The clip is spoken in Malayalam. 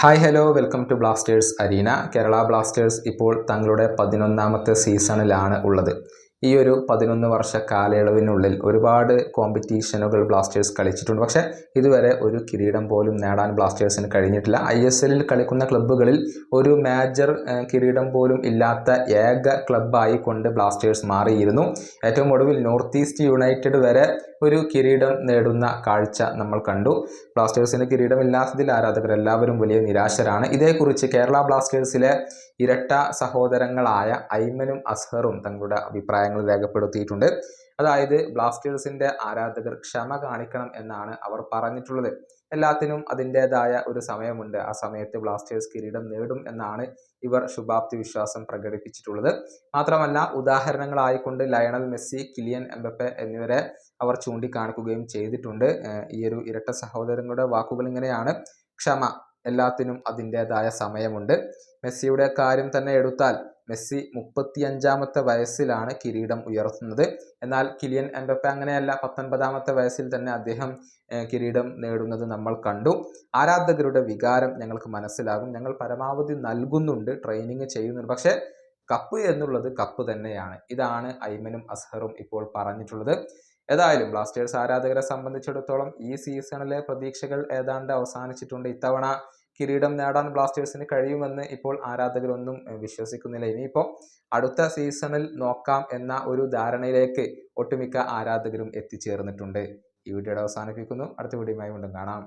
Hi hello welcome to Blasters Arena Kerala Blasters ഇപ്പോൾ തങ്ങളുടെ പതിനൊന്നാമത്തെ സീസണിലാണ് ഉള്ളത്. ഈ ഒരു പതിനൊന്ന് വർഷ കാലയളവിനുള്ളിൽ ഒരുപാട് കോമ്പറ്റീഷനുകൾ ബ്ലാസ്റ്റേഴ്സ് കളിച്ചിട്ടുണ്ട്. പക്ഷേ ഇതുവരെ ഒരു കിരീടം പോലും നേടാൻ ബ്ലാസ്റ്റേഴ്സിന് കഴിഞ്ഞിട്ടില്ല. ഐ എസ് എല്ലിൽ കളിക്കുന്ന ക്ലബ്ബുകളിൽ ഒരു മേജർ കിരീടം പോലും ഇല്ലാത്ത ഏക ക്ലബ്ബായി കൊണ്ട് ബ്ലാസ്റ്റേഴ്സ് മാറിയിരുന്നു. ഏറ്റവും ഒടുവിൽ നോർത്ത് ഈസ്റ്റ് യുണൈറ്റഡ് വരെ ഒരു കിരീടം നേടുന്ന കാഴ്ച നമ്മൾ കണ്ടു. ബ്ലാസ്റ്റേഴ്സിന് കിരീടമില്ലാത്തതിൽ ആരാധകർ എല്ലാവരും വലിയ നിരാശരാണ്. ഇതേക്കുറിച്ച് കേരള ബ്ലാസ്റ്റേഴ്സിലെ ഇരട്ട സഹോദരങ്ങളായ ഐമനും അസ്ഹറും തങ്ങളുടെ അഭിപ്രായങ്ങൾ രേഖപ്പെടുത്തിയിട്ടുണ്ട്. അതായത് ബ്ലാസ്റ്റേഴ്സിന്റെ ആരാധകർ ക്ഷമ കാണിക്കണം എന്നാണ് അവർ പറഞ്ഞിട്ടുള്ളത്. എല്ലാത്തിനും അതിന്റെതായ ഒരു സമയമുണ്ട്. ആ സമയത്ത് ബ്ലാസ്റ്റേഴ്സ് കിരീടം നേടും എന്നാണ് ഇവർ ശുഭാപ്തി വിശ്വാസം പ്രകടിപ്പിച്ചിട്ടുള്ളത്. മാത്രമല്ല ഉദാഹരണങ്ങളായിക്കൊണ്ട് ലയണൽ മെസ്സി കിലിയൻ എംബപ്പെ എന്നിവരെ അവർ ചൂണ്ടിക്കാണിക്കുകയും ചെയ്തിട്ടുണ്ട്. ഈ ഒരു ഇരട്ട സഹോദരങ്ങളുടെ വാക്കുകൾ ഇങ്ങനെയാണ്. ക്ഷമ. എല്ലാത്തിനും അതിന്റെതായ സമയമുണ്ട്. മെസ്സിയുടെ കാര്യം തന്നെ എടുത്താൽ മെസ്സി മുപ്പത്തിയഞ്ചാമത്തെ വയസ്സിലാണ് കിരീടം ഉയർത്തുന്നത്. എന്നാൽ കിലിയൻ എംബപ്പ അങ്ങനെയല്ല പത്തൊൻപതാമത്തെ വയസ്സിൽ തന്നെ അദ്ദേഹം കിരീടം നേടുന്നത് നമ്മൾ കണ്ടു. ആരാധകരുടെ വികാരം ഞങ്ങൾക്ക് മനസ്സിലാകും. ഞങ്ങൾ പരമാവധി നൽകുന്നുണ്ട് ട്രെയിനിങ് ചെയ്യുന്നുണ്ട്. പക്ഷേ കപ്പ് എന്നുള്ളത് കപ്പ് തന്നെയാണ്. ഇതാണ് ഐമനും അസ്ഹറും ഇപ്പോൾ പറഞ്ഞിട്ടുള്ളത്. ഏതായാലും ബ്ലാസ്റ്റേഴ്സ് ആരാധകരെ സംബന്ധിച്ചിടത്തോളം ഈ സീസണിലെ പ്രതീക്ഷകൾ ഏതാണ്ട് അവസാനിച്ചിട്ടുണ്ട്. ഇത്തവണ കിരീടം നേടാൻ ബ്ലാസ്റ്റേഴ്സിന് കഴിയുമെന്ന് ഇപ്പോൾ ആരാധകരൊന്നും വിശ്വസിക്കുന്നില്ല. ഇനിയിപ്പോൾ അടുത്ത സീസണിൽ നോക്കാം എന്ന ഒരു ധാരണയിലേക്ക് ഒട്ടുമിക്ക ആരാധകരും എത്തിച്ചേർന്നിട്ടുണ്ട്. ഈ വീഡിയോയുടെ അവസാനിപ്പിക്കുന്നു. അടുത്ത വീഡിയോയുമായി വീണ്ടും കാണാം.